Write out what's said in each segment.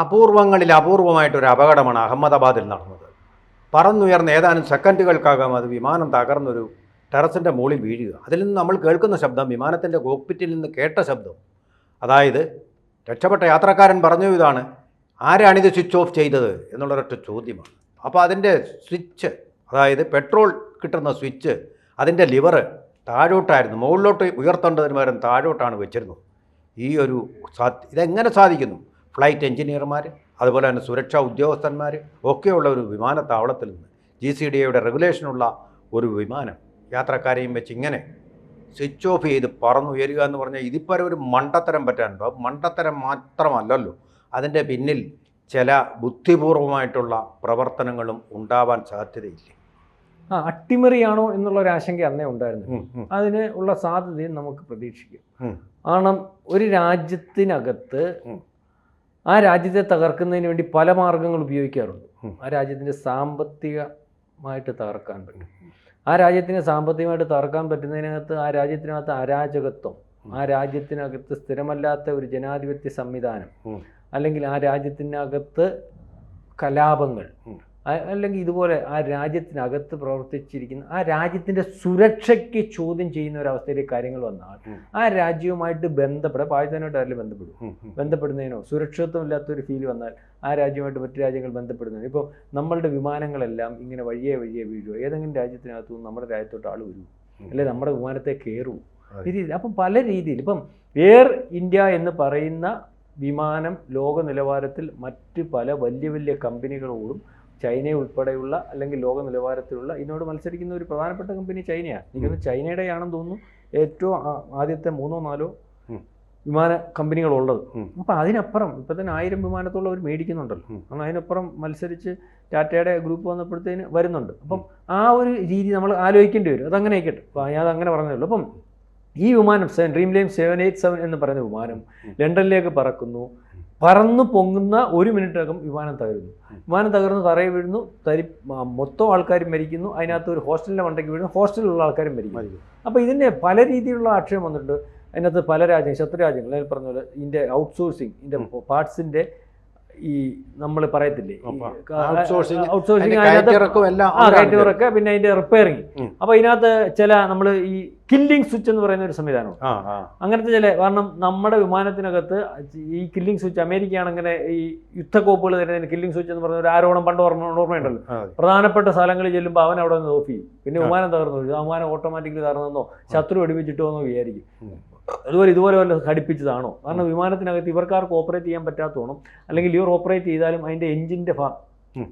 അപൂർവങ്ങളിൽ അപൂർവമായിട്ടൊരു അപകടമാണ് അഹമ്മദാബാദിൽ നടന്നത്. പറന്നുയർന്ന ഏതാനും സെക്കൻഡുകൾക്കകം അത് വിമാനം തകർന്നൊരു ടെറസിന്റെ മുകളിൽ വീഴുക. അതിൽ നിന്ന് നമ്മൾ കേൾക്കുന്ന ശബ്ദം വിമാനത്തിന്റെ കോക്പിറ്റിൽ നിന്ന് കേട്ട ശബ്ദം. അതായത് രക്ഷപ്പെട്ട യാത്രക്കാരൻ പറഞ്ഞു ഇതാണ് ആരാണിത് സ്വിച്ച് ഓഫ് ചെയ്തത്? എന്നുള്ളൊരൊറ്റ ചോദ്യമാണ്. അപ്പോൾ അതിന്റെ സ്വിച്ച് അതായത് പെട്രോൾ കിട്ടുന്ന സ്വിച്ച് അതിന്റെ ലിവർ താഴോട്ടായിരുന്നു. മുകളിലോട്ട് ഉയർത്തേണ്ടതിന് പകരം താഴോട്ടാണ് വെച്ചിരുന്നത്. ഈ ഒരു സാ ഇതെങ്ങനെ സാധിക്കുന്നു? ഫ്ലൈറ്റ് എഞ്ചിനീയർമാർ അതുപോലെ തന്നെ സുരക്ഷാ ഉദ്യോഗസ്ഥന്മാർ ഒക്കെയുള്ള ഒരു വിമാനത്താവളത്തിൽ നിന്ന് ജി സി ഡി എയുടെ റെഗുലേഷനുള്ള ഒരു വിമാനം യാത്രക്കാരെയും വെച്ച് ഇങ്ങനെ സ്വിച്ച് ഓഫ് ചെയ്ത് പറന്നുയരുക എന്ന് പറഞ്ഞാൽ ഇതിപ്പോൾ ഒരു മണ്ടത്തരം പറ്റാനുണ്ടോ? മണ്ടത്തരം മാത്രമല്ലല്ലോ. അതിന്റെ പിന്നിൽ ചില ബുദ്ധിപൂർവമായിട്ടുള്ള പ്രവർത്തനങ്ങളും ഉണ്ടാവാൻ സാധ്യതയില്ലേ? ആ അട്ടിമറിയാണോ എന്നുള്ള ഒരു ആശങ്ക അന്നേ ഉണ്ടായിരുന്നു. അതിന് ഉള്ള സാധ്യതയും നമുക്ക് പ്രതീക്ഷിക്കാം. കാരണം ഒരു രാജ്യത്തിനകത്ത്. ആ രാജ്യത്തെ തകർക്കുന്നതിന് വേണ്ടി പല മാർഗങ്ങൾ ഉപയോഗിക്കാറുണ്ട്. ആ രാജ്യത്തിന്റെ സാമ്പത്തികമായിട്ട് തകർക്കാൻ പറ്റും. ആ രാജ്യത്തിന് സാമ്പത്തികമായിട്ട് തകർക്കാൻ പറ്റുന്നതിനകത്ത് ആ രാജ്യത്തിനകത്ത് അരാജകത്വം ആ രാജ്യത്തിനകത്ത് സ്ഥിരമല്ലാത്ത ഒരു ജനാധിപത്യ സംവിധാനം അല്ലെങ്കിൽ ആ രാജ്യത്തിനകത്ത് കലാപങ്ങൾ അല്ലെങ്കിൽ ഇതുപോലെ ആ രാജ്യത്തിനകത്ത് പ്രവർത്തിച്ചിരിക്കുന്ന ആ രാജ്യത്തിന്റെ സുരക്ഷയ്ക്ക് ചോദ്യം ചെയ്യുന്ന ഒരു അവസ്ഥയിലേക്ക് കാര്യങ്ങൾ വന്നാൽ ആ രാജ്യവുമായിട്ട് ബന്ധപ്പെടാൻ പാകിസ്ഥാനുമായിട്ട് ആരെങ്കിലും ബന്ധപ്പെടും. ബന്ധപ്പെടുന്നതിനോ? സുരക്ഷിതത്വം ഇല്ലാത്തൊരു ഫീൽ വന്നാൽ ആ രാജ്യമായിട്ട് മറ്റു രാജ്യങ്ങൾ ബന്ധപ്പെടുന്നതിന്? ഇപ്പോൾ നമ്മളുടെ വിമാനങ്ങളെല്ലാം ഇങ്ങനെ വഴിയെ വഴിയെ വീഴുമോ ഏതെങ്കിലും രാജ്യത്തിനകത്തു നിന്ന് നമ്മുടെ രാജ്യത്തോട്ട് ആൾ വരൂ അല്ലെങ്കിൽ അല്ലെ നമ്മുടെ വിമാനത്തെ കയറൂ അപ്പം പല രീതിയിൽ ഇപ്പം എയർ ഇന്ത്യ എന്ന് പറയുന്ന വിമാനം ലോക നിലവാരത്തിൽ മറ്റ് പല വലിയ വലിയ കമ്പനികളോടും ചൈന ഉൾപ്പെടെയുള്ള അല്ലെങ്കിൽ ലോക നിലവാരത്തിലുള്ള ഇതിനോട് മത്സരിക്കുന്ന ഒരു പ്രധാനപ്പെട്ട കമ്പനി ചൈനയാണ് എനിക്കൊന്ന് ചൈനയുടെ ആണെന്ന് തോന്നുന്നു. ഏറ്റവും ആദ്യത്തെ മൂന്നോ നാലോ വിമാന കമ്പനികളുള്ളത്. ഉള്ളത് അപ്പം അതിനപ്പുറം ഇപ്പം തന്നെ ആയിരം വിമാനത്തോളം അവർ മേടിക്കുന്നുണ്ടല്ലോ. അന്ന് കാരണം അതിനപ്പുറം മത്സരിച്ച് ടാറ്റയുടെ ഗ്രൂപ്പ് വന്നപ്പോഴത്തേന് വരുന്നുണ്ട്. അപ്പം ആ ഒരു രീതി നമ്മൾ ആലോചിക്കേണ്ടി വരും. അതങ്ങനെ ആയിക്കട്ടെ. അപ്പോൾ ഞാൻ അങ്ങനെ പറഞ്ഞേ ഉള്ളൂ അപ്പം ഈ വിമാനം seven dreamliner seven eight seven എന്ന് പറയുന്ന വിമാനം ലണ്ടനിലേക്ക് പറക്കുന്നു. പറന്നു പൊങ്ങുന്ന ഒരു മിനിറ്റിനകം വിമാനം തകരുന്നു. വിമാനം തകർന്ന് തറയിൽ വീഴുന്നു. തരി മൊത്തം ആൾക്കാർ മരിക്കുന്നു. അതിനകത്ത് ഒരു ഹോസ്റ്റലിന്റെ മണ്ടയ്ക്ക് വീഴുന്നു. ഹോസ്റ്റലിലുള്ള ആൾക്കാരും മരിക്കും. അപ്പോൾ ഇതിന്റെ പല രീതിയിലുള്ള ആക്ഷേപം വന്നിട്ടുണ്ട്. അതിനകത്ത് പല രാജ്യങ്ങൾ ശത്രു രാജ്യങ്ങൾ. അതിൽ പറഞ്ഞ പോലെ ഇതിന്റെ ഔട്ട്സോഴ്സിങ് ഇതിന്റെ പാർട്സിന്റെ ഈ നമ്മൾ പറയത്തില്ലേ ഔട്ട്സോഴ്സിംഗ് അതിന്റെ പിന്നെ അതിന്റെ റിപ്പയറിങ് അപ്പൊ ഇതിനകത്ത് ചില നമ്മൾ ഈ കില്ലിംഗ് സ്വിച്ച് എന്ന് പറയുന്ന ഒരു സംവിധാനം അങ്ങനത്തെ ചില കാരണം നമ്മുടെ വിമാനത്തിനകത്ത് ഈ കില്ലിംഗ് സ്വിച്ച് അമേരിക്കയാണ് അങ്ങനെ ഈ യുദ്ധക്കോപ്പുകൾ തരുന്നതിന് കില്ലിംഗ് സ്വിച്ച് എന്ന് പറയുന്ന ഒരു ആരോണം പണ്ട് ഓർമ്മ ഓർമ്മയുണ്ടല്ലോ പ്രധാനപ്പെട്ട സ്ഥലങ്ങളിൽ ചെല്ലുമ്പോൾ അവൻ അവിടെ നിന്ന് ഓഫ് ചെയ്യും. പിന്നെ വിമാനം തകർന്നു. വിമാനം ഓട്ടോമാറ്റിക്കലി തകർന്നെന്നോ ശത്രു വെടിവെച്ചിട്ടോ എന്നോ വിചാരിക്കും. അതുപോലെ ഇതുപോലെ വല്ല ഘടിപ്പിച്ചതാണോ? കാരണം വിമാനത്തിനകത്ത് ഇവർക്കാർക്ക് ഓപ്പറേറ്റ് ചെയ്യാൻ പറ്റാത്തോണം അല്ലെങ്കിൽ ഇവർ ഓപ്പറേറ്റ് ചെയ്താലും അതിന്റെ എഞ്ചിന്റെ ഭാ ഉം.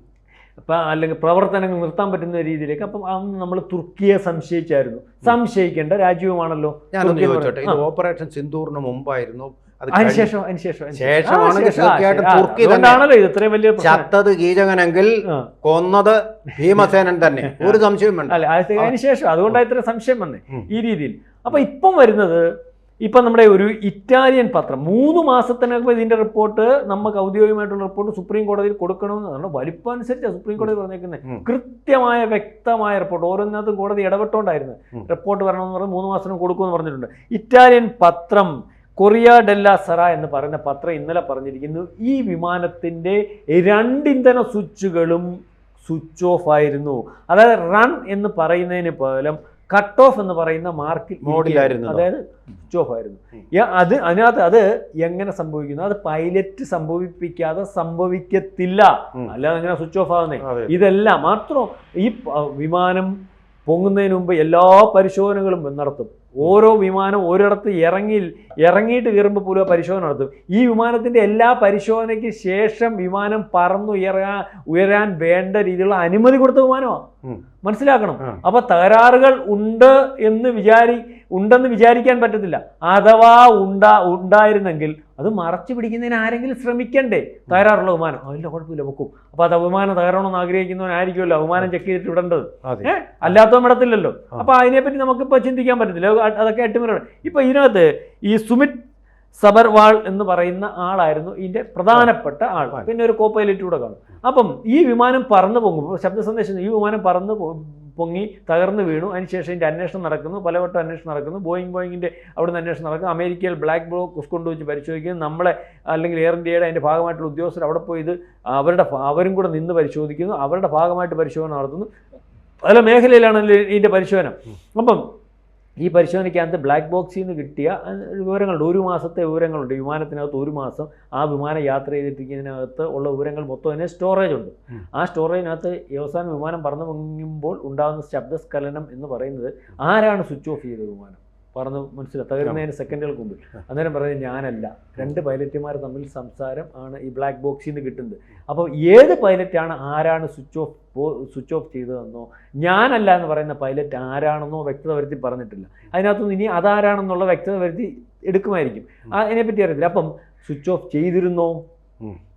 അപ്പം അല്ലെങ്കിൽ പ്രവർത്തനങ്ങൾ നിർത്താൻ പറ്റുന്ന രീതിയിലേക്ക് അപ്പം അന്ന് നമ്മൾ തുർക്കിയെ സംശയിച്ചായിരുന്നു. സംശയിക്കേണ്ട രാജ്യവുമാണല്ലോ ഞാനൊന്ന് തുർക്കി ചോദിച്ചോട്ടെ ഇത് ഓപ്പറേഷൻ സിന്ദൂറിന് മുമ്പായിരുന്നു? അതുകൊണ്ടാണല്ലോ ഇത് ഇത്രയും വലിയ പ്രശ്നം. ചത്തത് കീചകനെങ്കിൽ കൊന്നത് ഭീമസേനൻ തന്നെ. ഒരു സംശയം വേണ്ട അല്ല അത് ശേഷം. അതുകൊണ്ടാണ് ഇത്ര സംശയം വന്നേ ഈ രീതിയിൽ. അപ്പൊ ഇപ്പം വരുന്നത് ഇപ്പം നമ്മുടെ ഒരു ഇറ്റാലിയൻ പത്രം മൂന്ന് മാസത്തിനകം ഇതിന്റെ റിപ്പോർട്ട് നമുക്ക് ഔദ്യോഗികമായിട്ടുള്ള റിപ്പോർട്ട് സുപ്രീം കോടതിയിൽ കൊടുക്കണമെന്ന് വലിപ്പം അനുസരിച്ചാണ് സുപ്രീം കോടതി പറഞ്ഞേക്കുന്നത് കൃത്യമായ വ്യക്തമായ റിപ്പോർട്ട് ഓരോന്നിനകത്തും കോടതി ഇടപെട്ടോണ്ടായിരുന്നു റിപ്പോർട്ട് വരണമെന്ന് പറഞ്ഞ് മൂന്ന് മാസത്തിനും കൊടുക്കുമെന്ന് പറഞ്ഞിട്ടുണ്ട്. ഇറ്റാലിയൻ പത്രം കൊറിയ ഡെല്ല സറ എന്ന് പറയുന്ന പത്രം ഇന്നലെ പറഞ്ഞിരിക്കുന്നു. ഈ വിമാനത്തിന്റെ രണ്ട് ഇന്ധന സ്വിച്ചുകളും സ്വിച്ച് ഓഫ് ആയിരുന്നു. അതായത് റൺ എന്ന് പറയുന്നതിന് പകരം കട്ട് ഓഫ് എന്ന് പറയുന്ന മാർക്കിൽ മോഡിലായിരുന്നു അതായത് സ്വിച്ച് ഓഫ് ആയിരുന്നു. അത് അതിനകത്ത് അത് എങ്ങനെ സംഭവിക്കുന്നു? അത് പൈലറ്റ് സംഭവിപ്പിക്കാതെ സംഭവിക്കത്തില്ല. അല്ലാതെ എങ്ങനെ സ്വിച്ച് ഓഫ് ആകുന്നേ ഇതെല്ലാം മാത്രം ഈ വിമാനം പൊങ്ങുന്നതിന് മുമ്പ് എല്ലാ പരിശോധനകളും നടത്തും. ഓരോ വിമാനം ഒരിടത്ത് ഇറങ്ങി ഇറങ്ങിയിട്ട് കയറുമ്പോൾ പോലും പരിശോധന നടത്തും. ഈ വിമാനത്തിന്റെ എല്ലാ പരിശോധനയ്ക്ക് ശേഷം വിമാനം പറന്നുയരാൻ ഉയരാൻ വേണ്ട രീതിയിലുള്ള അനുമതി കൊടുത്ത വിമാനമാണ് മനസ്സിലാക്കണം. അപ്പൊ തകരാറുകൾ ഉണ്ട് എന്ന് വിചാരി ഉണ്ടെന്ന് വിചാരിക്കാൻ പറ്റത്തില്ല. അഥവാ ഉണ്ടാ ഉണ്ടായിരുന്നെങ്കിൽ അത് മറച്ചു പിടിക്കുന്നതിന് ആരെങ്കിലും ശ്രമിക്കണ്ടേ? തകരാറുള്ള വിമാനം. അതില്ല കുഴപ്പമില്ല വെക്കും. അപ്പൊ അത് വിമാനം തകരണമെന്ന് ആഗ്രഹിക്കുന്നവനായിരിക്കുമല്ലോ വിമാനം ചെക്ക് ചെയ്തിട്ട് വിടേണ്ടത്. അല്ലാത്തവൻ വിടത്തില്ലല്ലോ. അപ്പോൾ അപ്പൊ അതിനെപ്പറ്റി നമുക്കിപ്പോൾ ചിന്തിക്കാൻ പറ്റത്തില്ല. അതൊക്കെ അട്ടിമറിയാണ്. ഇപ്പൊ ഇതിനകത്ത് ഈ സുമിത് സബർവാൾ എന്ന് പറയുന്ന ആളായിരുന്നു ഇതിന്റെ പ്രധാനപ്പെട്ട ആൾ. പിന്നെ ഒരു കോപ്പൈലറ്റ് കൂടെ കാണും. അപ്പം ഈ വിമാനം പറന്നു പോകുമ്പോൾ ശബ്ദ സന്ദേശം ഈ വിമാനം പറന്ന് പൊങ്ങി തകർന്നു വീണു. അതിനുശേഷം ഇതിന്റെ അന്വേഷണം നടക്കുന്നു. പലവട്ടം അന്വേഷണം നടക്കുന്നു. ബോയിങ് ബോയിങ്ങിന്റെ അവിടുന്ന് അന്വേഷണം നടക്കുന്നു. അമേരിക്കയിൽ ബ്ലാക്ക് ബോക്സ് കൊണ്ടുവച്ച് പരിശോധിക്കുന്നു. നമ്മളെ അല്ലെങ്കിൽ എയർ ഇന്ത്യയുടെ അതിന്റെ ഭാഗമായിട്ടുള്ള ഉദ്യോഗസ്ഥർ അവിടെ പോയി ഇത് അവരുടെ അവരും കൂടെ നിന്ന് പരിശോധിക്കുന്നു. അവരുടെ ഭാഗമായിട്ട് പരിശോധന നടത്തുന്നു. പല മേഖലയിലാണ് ഇതിന്റെ പരിശോധന. അപ്പം ഈ പരിശോധനയ്ക്കകത്ത് ബ്ലാക്ക് ബോക്സിൽ നിന്ന് കിട്ടിയ വിവരങ്ങളുണ്ട്. ഒരു മാസത്തെ വിവരങ്ങളുണ്ട്. വിമാനത്തിനകത്ത് ഒരു മാസം ആ വിമാനം യാത്ര ചെയ്തിട്ടിരിക്കുന്നതിനകത്ത് ഉള്ള വിവരങ്ങൾ മൊത്തം അതിന് സ്റ്റോറേജ് ഉണ്ട്. ആ സ്റ്റോറേജിനകത്ത് അവസാനം വിമാനം പറന്നു പൊങ്ങുമ്പോൾ ഉണ്ടാകുന്ന ശബ്ദസ്ഖലനം എന്ന് പറയുന്നത് ആരാണ് സ്വിച്ച് ഓഫ് ചെയ്ത വിമാനം? പറന്ന് മനസ്സിലായി. തകരുന്നതിന് സെക്കൻഡുകൾക്ക് മുമ്പിൽ. അന്നേരം പറഞ്ഞത് ഞാനല്ല. രണ്ട് പൈലറ്റുമാർ തമ്മിൽ സംസാരം ആണ് ഈ ബ്ലാക്ക് ബോക്സിൽ നിന്ന് കിട്ടുന്നത്. അപ്പോൾ ഏത് പൈലറ്റാണ് ആരാണ് സ്വിച്ച് ഓഫ് സ്വിച്ച് ഓഫ് ചെയ്തതെന്നോ ഞാനല്ല എന്ന് പറയുന്ന പൈലറ്റ് ആരാണെന്നോ വ്യക്തത വരുത്തി പറഞ്ഞിട്ടില്ല. അതിനകത്തുനിന്ന് ഇനി അതാരാണെന്നുള്ള വ്യക്തത വരുത്തി എടുക്കുമായിരിക്കും. ആ, അതിനെപ്പറ്റി അറിയത്തില്ല. അപ്പം സ്വിച്ച് ഓഫ് ചെയ്തിരുന്നോ.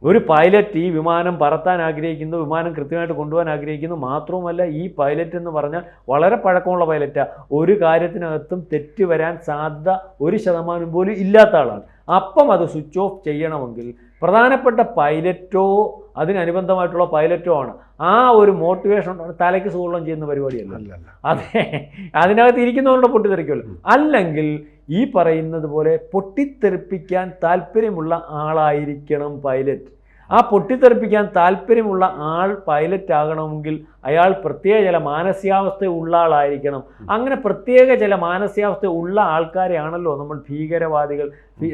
ഒരു പൈലറ്റ് ഈ വിമാനം പറത്താൻ ആഗ്രഹിക്കുന്നു വിമാനം കൃത്യമായിട്ട് കൊണ്ടുപോകാൻ ആഗ്രഹിക്കുന്നു മാത്രവുമല്ല ഈ പൈലറ്റ് എന്ന് പറഞ്ഞാൽ വളരെ പഴക്കമുള്ള പൈലറ്റാണ് ഒരു കാര്യത്തിനകത്തും തെറ്റ് വരാൻ സാധ്യത ഒരു ശതമാനം പോലും ഇല്ലാത്ത ആളാണ്. അപ്പം അത് സ്വിച്ച് ഓഫ് ചെയ്യണമെങ്കിൽ പ്രധാനപ്പെട്ട പൈലറ്റോ അതിനനുബന്ധമായിട്ടുള്ള പൈലറ്റോ ആണ് ആ ഒരു മോട്ടിവേഷൻ തലയ്ക്ക് സുഖം ചെയ്യുന്ന പരിപാടിയല്ല? അതെ. അതിനകത്ത് ഇരിക്കുന്നവരുടെ പൊട്ടിത്തെറിക്കുമല്ലോ. അല്ലെങ്കിൽ ഈ പറയുന്നത് പോലെ പൊട്ടിത്തെറിപ്പിക്കാൻ താല്പര്യമുള്ള ആളായിരിക്കണം പൈലറ്റ്. ആ പൊട്ടിത്തെറിപ്പിക്കാൻ താല്പര്യമുള്ള ആൾ പൈലറ്റ് ആകണമെങ്കിൽ അയാൾ പ്രത്യേക ചില മാനസികാവസ്ഥ ഉള്ള ആളായിരിക്കണം. അങ്ങനെ പ്രത്യേക ചില മാനസികാവസ്ഥ ഉള്ള ആൾക്കാരെയാണല്ലോ നമ്മൾ ഭീകരവാദികൾ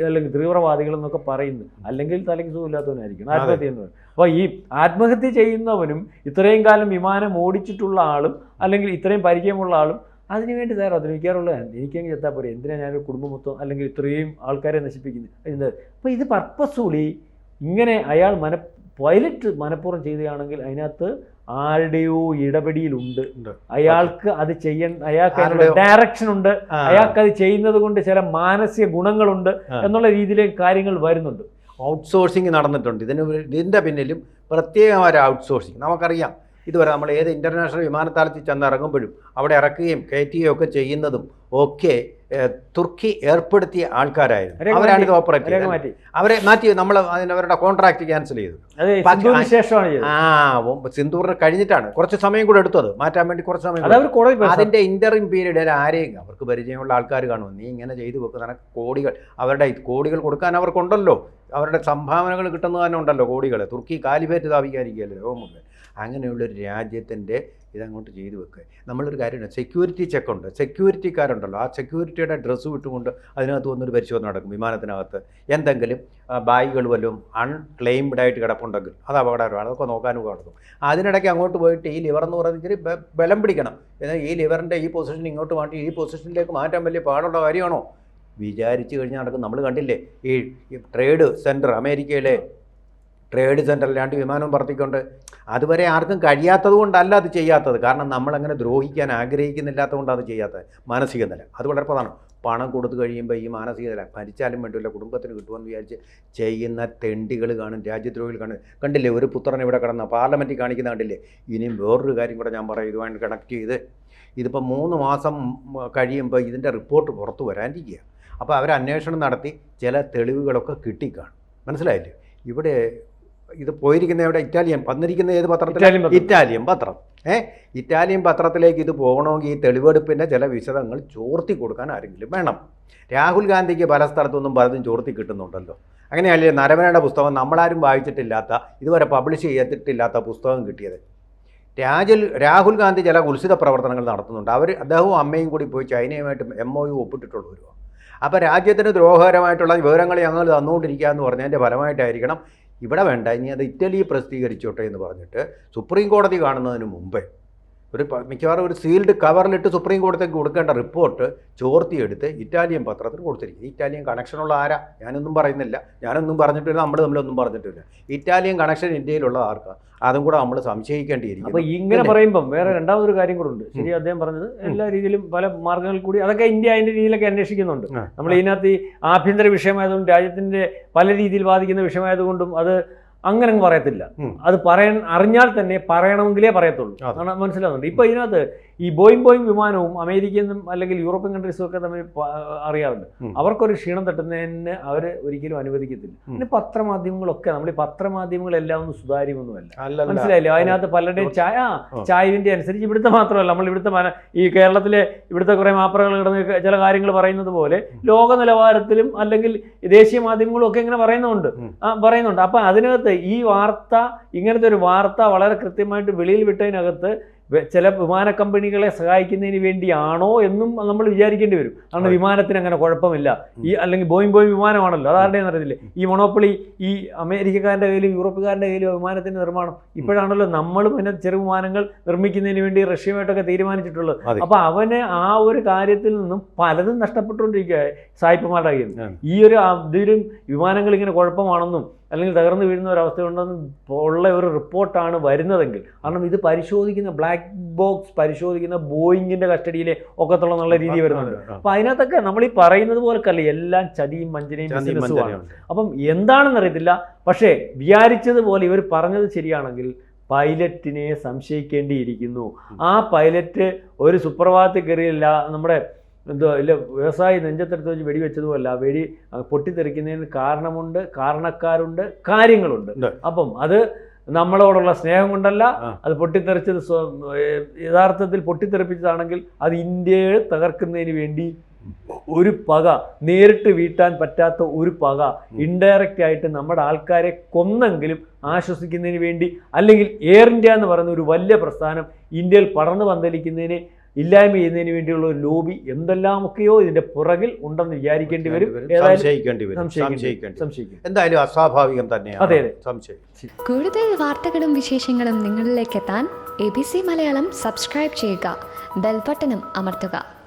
അല്ലെങ്കിൽ തീവ്രവാദികൾ എന്നൊക്കെ പറയുന്നത്. അല്ലെങ്കിൽ തലയ്ക്ക് സുഖമില്ലാത്തവനായിരിക്കണം. ആത്മഹത്യ ചെയ്യുന്നവൻ അപ്പോൾ ഈ ആത്മഹത്യ ചെയ്യുന്നവനും ഇത്രയും കാലം വിമാനം ഓടിച്ചിട്ടുള്ള ആളും അല്ലെങ്കിൽ ഇത്രയും പരിചയമുള്ള ആളും അതിനുവേണ്ടി തയ്യാറാ അതിരിക്കാറുള്ളതാണ് എനിക്കെങ്കിൽ എത്താൻ പോരെ എന്തിനാണ് ഞാനൊരു കുടുംബം മൊത്തം അല്ലെങ്കിൽ ഇത്രയും ആൾക്കാരെ നശിപ്പിക്കുന്നത്? എന്ത്? അപ്പോൾ ഇത് പർപ്പസ്ഫുള്ളി ഇങ്ങനെ അയാൾ മന പൈലറ്റ് മനഃപൂർവം ചെയ്യുകയാണെങ്കിൽ അതിനകത്ത് ആരുടെയോ ഇടപെടിയിലുണ്ട്. അയാൾക്ക് അത് ചെയ്യാൻ അയാൾക്ക് ഡയറക്ഷൻ ഉണ്ട്. അയാൾക്ക് അത് ചെയ്യുന്നത് കൊണ്ട് ചില മാനസിക ഗുണങ്ങളുണ്ട്. എന്നുള്ള രീതിയിലേക്ക് കാര്യങ്ങൾ വരുന്നുണ്ട്. ഔട്ട്സോഴ്സിങ് നടന്നിട്ടുണ്ട്. ഇതിന് ഇതിന്റെ പിന്നിലും പ്രത്യേകമായ ഔട്ട്സോഴ്സിങ് നമുക്കറിയാം. ഇതുവരെ നമ്മൾ ഏത് ഇന്റർനാഷണൽ വിമാനത്താവളത്തിൽ ചെന്ന് ഇറങ്ങുമ്പോഴും അവിടെ ഇറക്കുകയും കയറ്റുകയും ഒക്കെ ചെയ്യുന്നതും ഒക്കെ തുർക്കി ഏർപ്പെടുത്തിയ ആൾക്കാരായിരുന്നു. അവരെ അവരാണ് ഇത് ഓപ്പറേറ്റ് ചെയ്തത്. അവരെ മാറ്റി നമ്മൾ അതിനവരുടെ കോൺട്രാക്ട് ക്യാൻസൽ ചെയ്തു. ആ സിന്ധൂറിന് കഴിഞ്ഞിട്ടാണ് കുറച്ച് സമയം കൂടെ എടുത്തത്. മാറ്റാൻ വേണ്ടി കുറച്ച് സമയം അതിന്റെ ഇന്ററിം പീരീഡിൽ ആരെയും അവർക്ക് പരിചയമുള്ള ആൾക്കാർ കാണും നീ ഇങ്ങനെ ചെയ്തു വെക്കുന്ന കോടികൾ. അവരുടെ കോടികൾ കൊടുക്കാൻ അവർക്കുണ്ടല്ലോ. അവരുടെ സംഭാവനകൾ കിട്ടുന്നത് തന്നെ ഉണ്ടല്ലോ കോടികൾ തുർക്കി കാലിഫേറ്റ് സ്ഥാപിക്കാതിരിക്കുകയല്ലോ? ലോകം മുഴുവൻ അങ്ങനെയുള്ളൊരു രാജ്യത്തിന്റെ ഇതങ്ങോട്ട് ചെയ്തു വെക്കുക. നമ്മളൊരു കാര്യമുണ്ട് സെക്യൂരിറ്റി ചെക്കുണ്ട് സെക്യൂരിറ്റിക്കാരുണ്ടല്ലോ ആ സെക്യൂരിറ്റിയുടെ ഡ്രസ്സ് വിട്ടുകൊണ്ട് അതിനകത്ത് വന്നൊരു പരിശോധന നടക്കും വിമാനത്തിനകത്ത്. എന്തെങ്കിലും ബാഗുകൾ വല്ലതും അൺക്ലെയിംഡ് ആയിട്ട് കിടപ്പുണ്ടെങ്കിൽ അത് അപകടകരമാണ്. അതൊക്കെ നോക്കാനും നടക്കും. അതിനിടയ്ക്ക് അങ്ങോട്ട് പോയിട്ട് ഈ ലിവർ എന്ന് പറയുന്നത് ഇച്ചിരി ബലം പിടിക്കണം. എന്നാൽ ഈ ലിവറിന്റെ ഈ പൊസിഷൻ ഇങ്ങോട്ട് മാറ്റി ഈ പൊസിഷനിലേക്ക് മാറ്റാൻ വലിയ പാടുള്ള കാര്യമാണോ? വിചാരിച്ചു കഴിഞ്ഞാൽ നടക്കും. നമ്മൾ കണ്ടില്ലേ ഈ ട്രേഡ് സെന്റർ അമേരിക്കയിലെ ട്രേഡ് സെന്ററിലാണ്ട് വിമാനം പറത്തിക്കൊണ്ട് അതുവരെ ആർക്കും കഴിയാത്തത് കൊണ്ടല്ല അത് ചെയ്യാത്തത്. കാരണം നമ്മളങ്ങനെ ദ്രോഹിക്കാൻ ആഗ്രഹിക്കുന്നില്ലാത്തത് കൊണ്ട് അത് ചെയ്യാത്തത്. മാനസിക നില. അത് വളരെ പ്രധാനം. പണം കൊടുത്തു കഴിയുമ്പോൾ ഈ മാനസിക നില. ഭരിച്ചാലും വേണ്ടില്ല കുടുംബത്തിന് കിട്ടുമെന്ന് വിചാരിച്ച് ചെയ്യുന്ന തെണ്ടികൾ കാണും രാജ്യദ്രോഹികൾ കാണും. കണ്ടില്ലേ ഒരു പുത്രൻ ഇവിടെ കിടന്ന പാർലമെന്റിൽ കാണിക്കുന്ന കണ്ടില്ലേ? ഇനിയും വേറൊരു കാര്യം കൂടെ ഞാൻ പറയാം. ഇതുമായിട്ട് കണക്ട് ചെയ്ത് ഇതിപ്പോൾ മൂന്ന് മാസം കഴിയുമ്പോൾ ഇതിന്റെ റിപ്പോർട്ട് പുറത്തു വരാനിരിക്കുക. അപ്പോൾ അവർ അന്വേഷണം നടത്തി ചില തെളിവുകളൊക്കെ കിട്ടിക്കാണും. മനസ്സിലായില്ലേ? ഇവിടെ ഇത് പോയിരിക്കുന്ന എവിടെ? ഇറ്റാലിയൻ. വന്നിരിക്കുന്ന ഏത് പത്രത്തിൽ ഇറ്റാലിയൻ പത്രം. ഏ? ഇറ്റാലിയൻ പത്രത്തിലേക്ക് ഇത് പോകണമെങ്കിൽ ഈ തെളിവെടുപ്പിന്റെ ചില വിശദങ്ങൾ ചോർത്തി കൊടുക്കാൻ ആരെങ്കിലും വേണം. രാഹുൽ ഗാന്ധിക്ക് പല സ്ഥലത്തൊന്നും പലതും ചോർത്തി കിട്ടുന്നുണ്ടല്ലോ. അങ്ങനെയല്ലേ നരവനയുടെ പുസ്തകം നമ്മളാരും വായിച്ചിട്ടില്ലാത്ത ഇതുവരെ പബ്ലിഷ് ചെയ്തിട്ടില്ലാത്ത പുസ്തകം കിട്ടിയത്? രാജൽ രാഹുൽ ഗാന്ധി ചില കുൽസിത പ്രവർത്തനങ്ങൾ നടത്തുന്നുണ്ട്. അവർ അദ്ദേഹവും അമ്മയും കൂടി പോയി ചൈനയുമായിട്ട് എം ഒ യു ഒപ്പിട്ടിട്ടുള്ളവരുമാണ് അപ്പോൾ രാജ്യത്തിന് ദ്രോഹകരമായിട്ടുള്ള വിവരങ്ങൾ ഞങ്ങൾ തന്നുകൊണ്ടിരിക്കുക എന്ന് പറഞ്ഞതിന്റെ ഫലമായിട്ടായിരിക്കണം ഇവിടെ വേണ്ട ഇനി അത് ഇറ്റലി പ്രസിദ്ധീകരിച്ചോട്ടെ എന്ന് പറഞ്ഞിട്ട് സുപ്രീം കോടതി കാണുന്നതിന് മുമ്പേ ഒരു മിക്കവാറും ഒരു സീൽഡ് കവറിലിട്ട് സുപ്രീം കോടതിക്ക് കൊടുക്കേണ്ട റിപ്പോർട്ട് ചോർത്തിയെടുത്ത് ഇറ്റാലിയൻ പത്രത്തിൽ കൊടുത്തിരിക്കും ഇറ്റാലിയൻ കണക്ഷനുള്ള ആരാ? ഞാനൊന്നും പറയുന്നില്ല. ഞാനൊന്നും പറഞ്ഞിട്ടില്ല. നമ്മൾ തമ്മിലൊന്നും പറഞ്ഞിട്ടില്ല. ഇറ്റാലിയൻ കണക്ഷൻ ഇന്ത്യയിലുള്ള ആർക്കാ? അതും കൂടെ നമ്മൾ സംശയിക്കേണ്ടിയിരിക്കും അപ്പോൾ ഇങ്ങനെ പറയുമ്പം വേറെ രണ്ടാമതൊരു കാര്യം കൂടെ ഉണ്ട്. ശരി അദ്ദേഹം പറഞ്ഞത് എല്ലാ രീതിയിലും പല മാർഗങ്ങളിൽ കൂടി അതൊക്കെ ഇന്ത്യ അതിന്റെ രീതിയിലൊക്കെ അന്വേഷിക്കുന്നുണ്ട്. നമ്മൾ ഇതിനകത്ത് ഈ ആഭ്യന്തര വിഷയമായതുകൊണ്ട് രാജ്യത്തിന്റെ പല രീതിയിൽ ബാധിക്കുന്ന വിഷയമായതുകൊണ്ടും അത് അങ്ങനെ അങ്ങ് പറയത്തില്ല അത് പറയാൻ അറിഞ്ഞാൽ തന്നെ പറയണമെങ്കിലേ പറയത്തുള്ളൂ. അതാണ് ആണ് മനസ്സിലാവുന്നുണ്ട്. ഇപ്പൊ ഇതിനകത്ത് ഈ ബോയിങ് ബോയിങ് വിമാനവും അമേരിക്കനും അല്ലെങ്കിൽ യൂറോപ്യൻ കൺട്രീസും ഒക്കെ തമ്മിൽ അറിയാറുണ്ട്. അവർക്കൊരു ക്ഷീണം തട്ടുന്നതിന് അവർ ഒരിക്കലും അനുവദിക്കത്തില്ല. പിന്നെ പത്രമാധ്യമങ്ങളൊക്കെ നമ്മൾ ഈ പത്രമാധ്യമങ്ങളെല്ലാം ഒന്നും സുതാര്യമൊന്നുമല്ല. മനസ്സിലായില്ലേ? അതിനകത്ത് പലരുടെയും ചായ. ചായവിന്റെ അനുസരിച്ച് ഇവിടുത്തെ മാത്രമല്ല. നമ്മൾ ഇവിടുത്തെ ഈ കേരളത്തിലെ ഇവിടുത്തെ കുറെ മാപ്രകൾ കിടന്ന് ചില കാര്യങ്ങൾ പറയുന്നത് പോലെ ലോക നിലവാരത്തിലും അല്ലെങ്കിൽ ദേശീയ മാധ്യമങ്ങളും ഒക്കെ ഇങ്ങനെ പറയുന്നുണ്ട്. പറയുന്നുണ്ട്. അപ്പൊ അതിനകത്ത് ഈ വാർത്ത ഇങ്ങനത്തെ ഒരു വാർത്ത വളരെ കൃത്യമായിട്ട് വെളിയിൽ വിട്ടതിനകത്ത് ചില വിമാന കമ്പനികളെ സഹായിക്കുന്നതിന് വേണ്ടിയാണോ എന്നും നമ്മൾ വിചാരിക്കേണ്ടി വരും. കാരണം വിമാനത്തിന് അങ്ങനെ കുഴപ്പമില്ല. ഈ അല്ലെങ്കിൽ ബോയിങ് ബോയിങ് വിമാനമാണല്ലോ. അതാരുടെയും അറിയത്തില്ലേ? ഈ മൊണോപ്പൊളി ഈ അമേരിക്കക്കാരുടെ കയ്യിലും യൂറോപ്പുകാരുടെ കയ്യിലും വിമാനത്തിന്റെ നിർമ്മാണം. ഇപ്പോഴാണല്ലോ നമ്മളും പിന്നെ ചെറു വിമാനങ്ങൾ നിർമ്മിക്കുന്നതിന് വേണ്ടി റഷ്യയുമായിട്ടൊക്കെ തീരുമാനിച്ചിട്ടുള്ളത്. അപ്പോൾ അപ്പൊ അവന് ആ ഒരു കാര്യത്തിൽ നിന്നും പലതും നഷ്ടപ്പെട്ടുകൊണ്ടിരിക്കുക സായിപ്പന്മാരുടെ കയ്യിൽ. ഈ ഒരു ഇതിലും വിമാനങ്ങൾ ഇങ്ങനെ കുഴപ്പമാണെന്നും അല്ലെങ്കിൽ തകർന്നു വീഴുന്ന ഒരു അവസ്ഥയുണ്ടെന്നും ഉള്ള ഒരു റിപ്പോർട്ടാണ് വരുന്നതെങ്കിൽ. കാരണം ഇത് പരിശോധിക്കുന്ന ബ്ലാക്ക് ബോക്സ് പരിശോധിക്കുന്ന ബോയിങ്ങിന്റെ കസ്റ്റഡിയിലെ ഒക്കത്തുള്ള എന്നുള്ള രീതി വരുന്നുണ്ട്. അപ്പം അതിനകത്തൊക്കെ നമ്മൾ ഈ പറയുന്നത് പോലക്കല്ല എല്ലാം ചതിയും വഞ്ചനയും ബിസിനസ്സുമാണ് അപ്പം എന്താണെന്ന് അറിയത്തില്ല പക്ഷേ വിചാരിച്ചതുപോലെ ഇവർ പറഞ്ഞത് ശരിയാണെങ്കിൽ പൈലറ്റിനെ സംശയിക്കേണ്ടിയിരിക്കുന്നു. ആ പൈലറ്റ് ഒരു സുപ്രഭാതത്തിൽ കയറിയില്ല. നമ്മുടെ എന്തോ ഇല്ല വ്യവസായി നെഞ്ചത്തെടുത്ത് വെച്ച് വെടിവെച്ചതുമല്ല. വെടി പൊട്ടിത്തെറിക്കുന്നതിന് കാരണമുണ്ട് കാരണക്കാരുണ്ട് കാര്യങ്ങളുണ്ട്. അപ്പം അത് നമ്മളോടുള്ള സ്നേഹം കൊണ്ടല്ല അത് പൊട്ടിത്തെറിച്ചത് യഥാർത്ഥത്തിൽ പൊട്ടിത്തെറിപ്പിച്ചതാണെങ്കിൽ അത് ഇന്ത്യയെ തകർക്കുന്നതിന് വേണ്ടി ഒരു പക നേരിട്ട് വീട്ടാൻ പറ്റാത്ത ഒരു പക ഇൻഡയറക്റ്റ് ആയിട്ട് നമ്മുടെ ആൾക്കാരെ കൊന്നെങ്കിലും ആശ്വസിക്കുന്നതിന് വേണ്ടി അല്ലെങ്കിൽ എയർ ഇന്ത്യ എന്ന് പറയുന്ന ഒരു വലിയ പ്രസ്ഥാനം ഇന്ത്യയിൽ പടർന്നു പന്തലിക്കുന്നതിന് ഇല്ലായ്മ ചെയ്യുന്നതിന് വേണ്ടിയുള്ള ഒരു ലോബി എന്തെല്ലാമൊക്കെയോ ഇതിന്റെ പുറകിൽ ഉണ്ടെന്ന് വിചാരിക്കേണ്ടി വരും. സംശയിക്കേണ്ടി വരും. സംശയിക്കേണ്ടി സംശയിക്കേണ്ടി വരും. എന്തായാലും അസ്വാഭാവികം തന്നെയാണ്. അതെ, അതെ. സംശയം. കൂടുതൽ വാർത്തകളും വിശേഷങ്ങളും നിങ്ങളിലേക്ക് എത്താൻ A B C Malayalam subscribe ചെയ്യുക. ബെൽബട്ടനും അമർത്തുക.